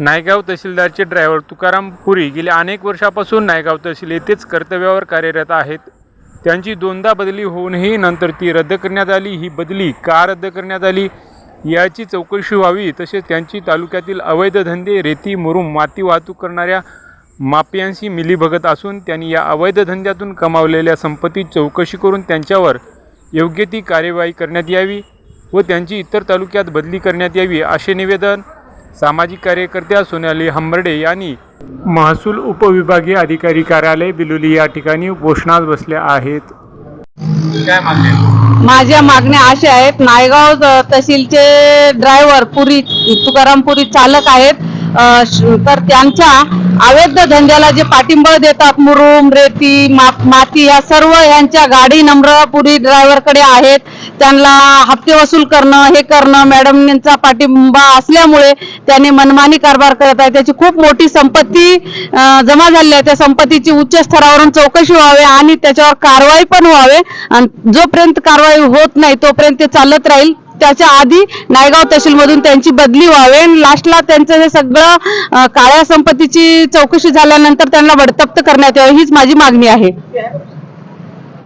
नायगाव तहसीलदारचे ड्रायव्हर तुकाराम पुरी गेल्या अनेक वर्षापासून नायगाव तहसील येथेच कर्तव्यावर कार्यरत आहेत. त्यांची दोनदा बदली होऊनही नंतर ती रद्द करण्यात आली. ही बदली का रद्द करण्यात आली याची चौकशी व्हावी तसेच त्यांची तालुक्यातील अवैध धंदे रेती मुरुम माती वाहतूक करणाऱ्या माफियांशी मिलीभगत असून त्यांनी या अवैध धंद्यातून कमावलेल्या संपत्ती चौकशी करून त्यांच्यावर योग्य ती कार्यवाही करण्यात यावी व त्यांची इतर तालुक्यात बदली करण्यात यावी असे निवेदन सामाजिक कार्यकर्त्या सोनाली हंबर्डे यांनी महसूल उपविभागीय अधिकारी कार्यालय बिलोली या ठिकाणी उपोषणास बसल्या आहेत. काय माझ्या मागण्या अशा आहेत नायगाव तहसीलचे ड्रायव्हर पुरी तुकाराम पुरी चालक आहेत. अ, श- तर त्यांच्या अवैध धंद्याला जे पाठिंबा देतात मुरुम रेती मा- माती या सर्व यांच्या गाडी नंबर पुरी ड्रायव्हरकडे आहेत. त्यांना हप्ते वसूल करणं हे करणं मॅडमचा पाठिंबा असल्यामुळे त्यांनी मनमानी कारभार करत आहे. त्याची खूप मोठी संपत्ती जमा झाली आहे. त्या संपत्तीची उच्च स्तरावरून चौकशी व्हावी आणि त्याच्यावर कारवाई पण व्हावे. आणि जोपर्यंत कारवाई होत नाही तोपर्यंत ते चालत राहील. त्याच्या आधी नायगाव तहसीलमधून त्यांची बदली व्हावे. आणि लास्टला त्यांचं हे सगळं काळ्या संपत्तीची चौकशी झाल्यानंतर त्यांना बडतप्त करण्यात यावी. हीच माझी मागणी आहे.